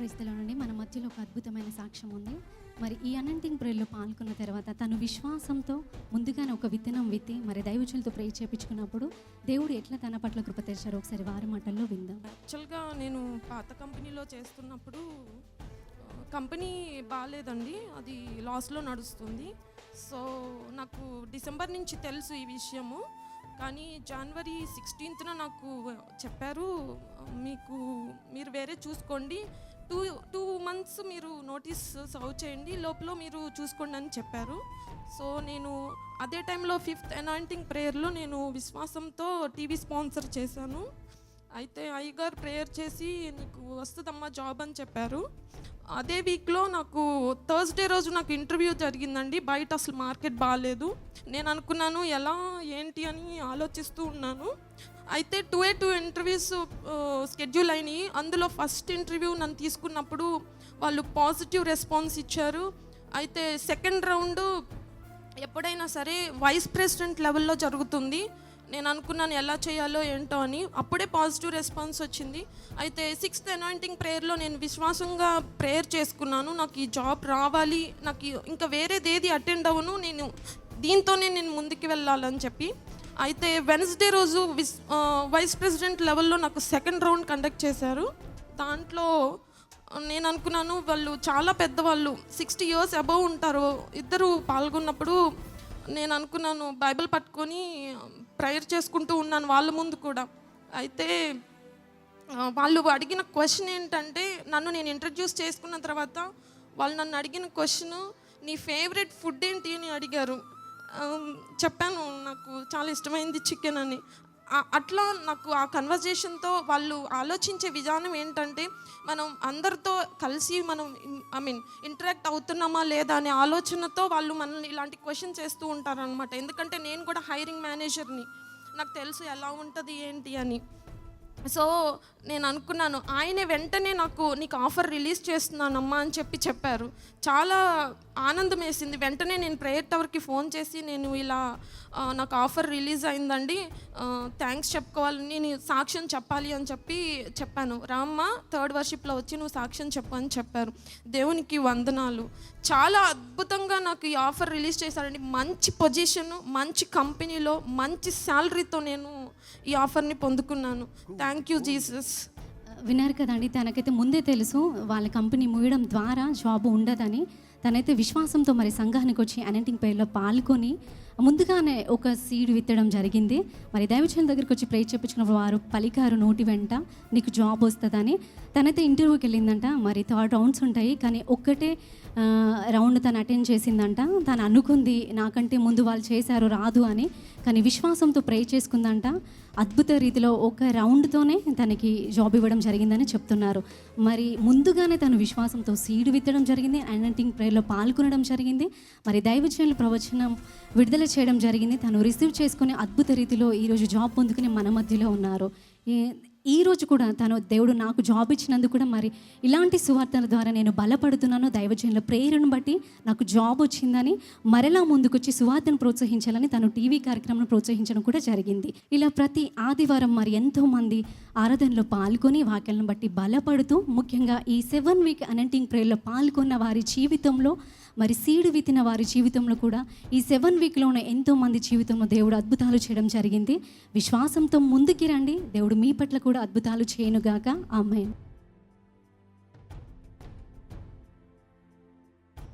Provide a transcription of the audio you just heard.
క్రైస్తలోనండి మన మధ్యలో ఒక అద్భుతమైన సాక్ష్యం ఉంది. మరి ఈ అనంటింగ్ ప్రేయర్లో పాల్గొన్న తర్వాత తను విశ్వాసంతో ముందుగానే ఒక విత్తనం విత్తి మరి దైవజులతో ప్రే చేపించుకున్నప్పుడు దేవుడు ఎట్లా తన పట్ల కృప తెరిచారో ఒకసారి వారి మాటల్లో విందాం. యాక్చువల్గా నేను పాత కంపెనీలో చేస్తున్నప్పుడు కంపెనీ బాగాలేదండి. అది లాస్లో నడుస్తుంది. సో నాకు డిసెంబర్ నుంచి తెలుసు ఈ విషయము. కానీ జనవరి సిక్స్టీన్త్న నాకు చెప్పారు మీకు మీరు వేరే చూసుకోండి. టూ టూ మంత్స్ మీరు నోటీస్ సర్వ్ చేయండి లోపల మీరు చూసుకోండి అని చెప్పారు. సో నేను అదే టైంలో ఫిఫ్త్ అనాయింటింగ్ ప్రేయర్లో నేను విశ్వాసంతో టీవీ స్పాన్సర్ చేశాను. అయితే అయ్యగారు ప్రేయర్ చేసి నీకు వస్తుందమ్మా జాబ్ అని చెప్పారు. అదే వీక్లో నాకు థర్స్డే రోజు నాకు ఇంటర్వ్యూ జరిగిందండి. బయట అసలు మార్కెట్ బాగాలేదు నేను అనుకున్నాను ఎలా ఏంటి అని ఆలోచిస్తూ ఉన్నాను. అయితే two a two interviews schedule అయినాయి. అందులో ఫస్ట్ ఇంటర్వ్యూ నన్ను తీసుకున్నప్పుడు వాళ్ళు పాజిటివ్ రెస్పాన్స్ ఇచ్చారు. అయితే సెకండ్ రౌండ్ ఎప్పుడైనా సరే వైస్ ప్రెసిడెంట్ లెవెల్లో జరుగుతుంది. నేను అనుకున్నాను ఎలా చేయాలో ఏంటో అని. అప్పుడే పాజిటివ్ రెస్పాన్స్ వచ్చింది. అయితే సిక్స్త్ అనాయింటింగ్ ప్రేయర్లో నేను విశ్వాసంగా ప్రేయర్ చేసుకున్నాను. నాకు ఈ జాబ్ రావాలి. నాకు ఇంకా వేరేది ఏది అటెండ్ అవ్వను. నేను దీంతోనే నేను ముందుకు వెళ్ళాలని చెప్పి. అయితే వెన్స్డే రోజు విస్ వైస్ ప్రెసిడెంట్ లెవెల్లో నాకు సెకండ్ రౌండ్ కండక్ట్ చేశారు. దాంట్లో నేను అనుకున్నాను వాళ్ళు చాలా పెద్దవాళ్ళు సిక్స్టీ ఇయర్స్ అబవ్ ఉంటారు. ఇద్దరు పాల్గొన్నప్పుడు నేను అనుకున్నాను బైబిల్ పట్టుకొని ప్రేయర్ చేసుకుంటూ ఉన్నాను వాళ్ళ ముందు కూడా. అయితే వాళ్ళు అడిగిన క్వశ్చన్ ఏంటంటే నన్ను నేను ఇంట్రడ్యూస్ చేసుకున్న తర్వాత వాళ్ళు నన్ను అడిగిన క్వశ్చన్ నీ ఫేవరెట్ ఫుడ్ ఏంటి? అని అడిగారు. చెప్పాను నాకు చాలా ఇష్టమైంది చికెన్ అని. అట్లా నాకు ఆ కన్వర్జేషన్తో వాళ్ళు ఆలోచించే విధానం ఏంటంటే మనం అందరితో కలిసి మనం ఐ మీన్ ఇంటరాక్ట్ అవుతున్నామా లేదా అనే ఆలోచనతో వాళ్ళు మనల్ని ఇలాంటి క్వశ్చన్ చేస్తూ ఉంటారనమాట ఎందుకంటే నేను కూడా హైరింగ్ మేనేజర్ని నాకు తెలుసు ఎలా ఉంటుంది ఏంటి అని. సో నేను అనుకున్నాను ఆయన వెంటనే నాకు నీకు ఆఫర్ రిలీజ్ చేస్తున్నానమ్మా అని చెప్పి చెప్పారు. చాలా ఆనందం వేసింది. వెంటనే నేను ప్రేయర్ టవర్కి ఫోన్ చేసి నేను ఇలా నాకు ఆఫర్ రిలీజ్ అయిందండి. థ్యాంక్స్ చెప్పుకోవాలి నేను సాక్ష్యం చెప్పాలి అని చెప్పి చెప్పాను. రామ్మ థర్డ్ వర్షిప్లో వచ్చి నువ్వు సాక్ష్యం చెప్పు అని చెప్పారు. దేవునికి వందనాలు. చాలా అద్భుతంగా నాకు ఈ ఆఫర్ రిలీజ్ చేశారండి. మంచి పొజిషన్ మంచి కంపెనీలో మంచి శాలరీతో నేను ఈ ఆఫర్ని పొందుకున్నాను. థ్యాంక్ యూ జీసస్ విన్నారు కదండి తనకైతే ముందే తెలుసు వాళ్ళ కంపెనీ మూయడం ద్వారా జాబ్ ఉండదని. తనైతే విశ్వాసంతో మరి సంఘానికి వచ్చి అనెంటింగ్ పేరులో పాల్గొని ముందుగానే ఒక సీడ్ విత్తడం జరిగింది. మరి దైవచనం దగ్గరికి వచ్చి ప్రే చెప్పించుకున్నప్పుడు వారు పలికారు నోటి వెంట నీకు జాబ్ వస్తుందని. తనైతే ఇంటర్వ్యూకి వెళ్ళిందంట. మరి థర్డ్ రౌండ్స్ ఉంటాయి. కానీ ఒక్కటే రౌండ్ తను అటెండ్ చేసిందంట. తను అనుకుంది నాకంటే ముందు వాళ్ళు చేశారు రాదు అని. కానీ విశ్వాసంతో ప్రే చేసుకుందంట. అద్భుత రీతిలో ఒక రౌండ్తోనే తనకి జాబ్ ఇవ్వడం జరిగిందని చెప్తున్నారు. మరి ముందుగానే తను విశ్వాసంతో సీడ్ విత్తడం జరిగింది. అనంటింగ్ ప్రేయర్లో పాల్గొనడం జరిగింది. మరి దైవజనుల ప్రవచనం విడుదల చేయడం జరిగింది. తను రిసీవ్ చేసుకుని అద్భుత రీతిలో ఈరోజు జాబ్ పొందుకుని మన మధ్యలో ఉన్నారు. ఈ- రోజు కూడా తను దేవుడు నాకు జాబ్ ఇచ్చినందుకు కూడా మరి ఇలాంటి సువార్తల ద్వారా నేను బలపడుతున్నాను. దైవజనుల ప్రేరణను బట్టి నాకు జాబ్ వచ్చిందని మరలా ముందుకొచ్చి సువార్తను ప్రోత్సహించాలని తను టీవీ కార్యక్రమం ప్రోత్సహించడం కూడా జరిగింది. ఇలా ప్రతి ఆదివారం మరి ఎంతోమంది ఆరాధనలో పాల్గొని వాక్యాలను బట్టి బలపడుతూ ముఖ్యంగా ఈ సెవెన్ వీక్ అనంటింగ్ ప్రేయర్లో పాల్గొన్న వారి జీవితంలో మరి సీడు విత్తిన వారి జీవితంలో కూడా ఈ సెవెన్ వీక్లోనే ఎంతో మంది జీవితంలో దేవుడు అద్భుతాలు చేయడం జరిగింది. విశ్వాసంతో ముందుకి రండి. దేవుడు మీ పట్ల కూడా అద్భుతాలు చేయనుగాక. ఆమె